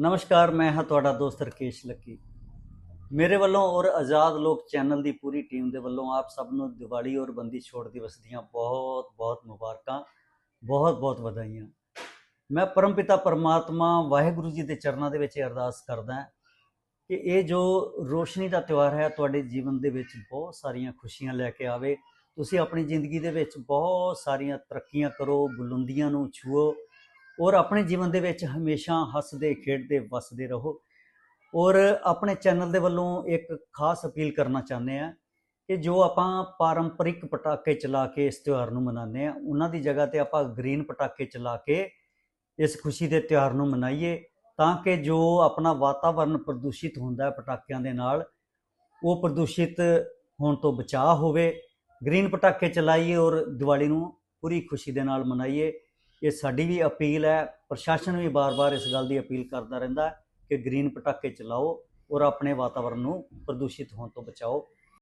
ਨਮਸਕਾਰ, ਮੈਂ ਹਾਂ ਤੁਹਾਡਾ ਦੋਸਤ ਰਕੇਸ਼ ਲੱਕੀ। ਮੇਰੇ ਵੱਲੋਂ ਔਰ ਆਜ਼ਾਦ ਲੋਕ ਚੈਨਲ ਦੀ ਪੂਰੀ ਟੀਮ ਦੇ ਵੱਲੋਂ ਆਪ ਸਭ ਨੂੰ ਦੀਵਾਲੀ ਔਰ ਬੰਦੀ ਛੋੜ ਦਿਵਸ ਦੀਆਂ ਬਹੁਤ ਬਹੁਤ ਮੁਬਾਰਕਾਂ, ਬਹੁਤ ਬਹੁਤ ਵਧਾਈਆਂ। ਮੈਂ ਪਰਮਪਿਤਾ ਪਰਮਾਤਮਾ ਵਾਹਿਗੁਰੂ ਜੀ ਦੇ ਚਰਨਾਂ ਦੇ ਵਿੱਚ ਇਹ ਅਰਦਾਸ ਕਰਦਾ ਕਿ ਇਹ ਜੋ ਰੋਸ਼ਨੀ ਦਾ ਤਿਉਹਾਰ ਹੈ, ਤੁਹਾਡੇ ਜੀਵਨ ਦੇ ਵਿੱਚ ਬਹੁਤ ਸਾਰੀਆਂ ਖੁਸ਼ੀਆਂ ਲੈ ਕੇ ਆਵੇ। ਤੁਸੀਂ ਆਪਣੀ ਜ਼ਿੰਦਗੀ ਦੇ ਵਿੱਚ ਬਹੁਤ ਸਾਰੀਆਂ ਤਰੱਕੀਆਂ ਕਰੋ, ਬੁਲੰਦੀਆਂ ਨੂੰ ਛੂਓ ਔਰ ਆਪਣੇ ਜੀਵਨ ਦੇ ਵਿੱਚ ਹਮੇਸ਼ਾ ਹੱਸਦੇ, ਖੇਡਦੇ, ਵਸਦੇ ਰਹੋ। ਔਰ ਆਪਣੇ ਚੈਨਲ ਦੇ ਵੱਲੋਂ ਇੱਕ ਖਾਸ ਅਪੀਲ ਕਰਨਾ ਚਾਹੁੰਦੇ ਆ ਕਿ ਜੋ ਆਪਾਂ ਪਾਰੰਪਰਿਕ ਪਟਾਕੇ ਚਲਾ ਕੇ ਇਸ ਤਿਉਹਾਰ ਨੂੰ ਮਨਾਉਂਦੇ ਆ ਉਹਨਾਂ ਦੀ ਜਗ੍ਹਾ ਤੇ ਆਪਾਂ ਗ੍ਰੀਨ ਪਟਾਕੇ ਚਲਾ ਕੇ ਇਸ ਖੁਸ਼ੀ ਦੇ ਤਿਉਹਾਰ ਨੂੰ ਮਨਾਈਏ ਤਾਂ ਕਿ ਜੋ ਆਪਣਾ ਵਾਤਾਵਰਣ ਪ੍ਰਦੂਸ਼ਿਤ ਹੁੰਦਾ ਹੈ ਪਟਾਕਿਆਂ ਦੇ ਨਾਲ, ਉਹ ਪ੍ਰਦੂਸ਼ਿਤ ਹੋਣ ਤੋਂ ਬਚਾਅ ਹੋਵੇ। ਗ੍ਰੀਨ ਪਟਾਕੇ ਚਲਾਈਏ ਔਰ ਦੀਵਾਲੀ ਨੂੰ ਪੂਰੀ ਖੁਸ਼ੀ ਦੇ ਨਾਲ ਮਨਾਈਏ। ਇਹ ਸਾਡੀ ਵੀ ਅਪੀਲ ਹੈ, ਪ੍ਰਸ਼ਾਸਨ ਵੀ ਬਾਰ-ਬਾਰ ਇਸ ਗੱਲ ਦੀ ਅਪੀਲ ਕਰਦਾ ਰਹਿੰਦਾ ਕਿ ਗ੍ਰੀਨ ਪਟਾਕੇ ਚਲਾਓ ਔਰ ਆਪਣੇ ਵਾਤਾਵਰਣ ਨੂੰ ਪ੍ਰਦੂਸ਼ਿਤ ਹੋਣ ਤੋਂ ਬਚਾਓ।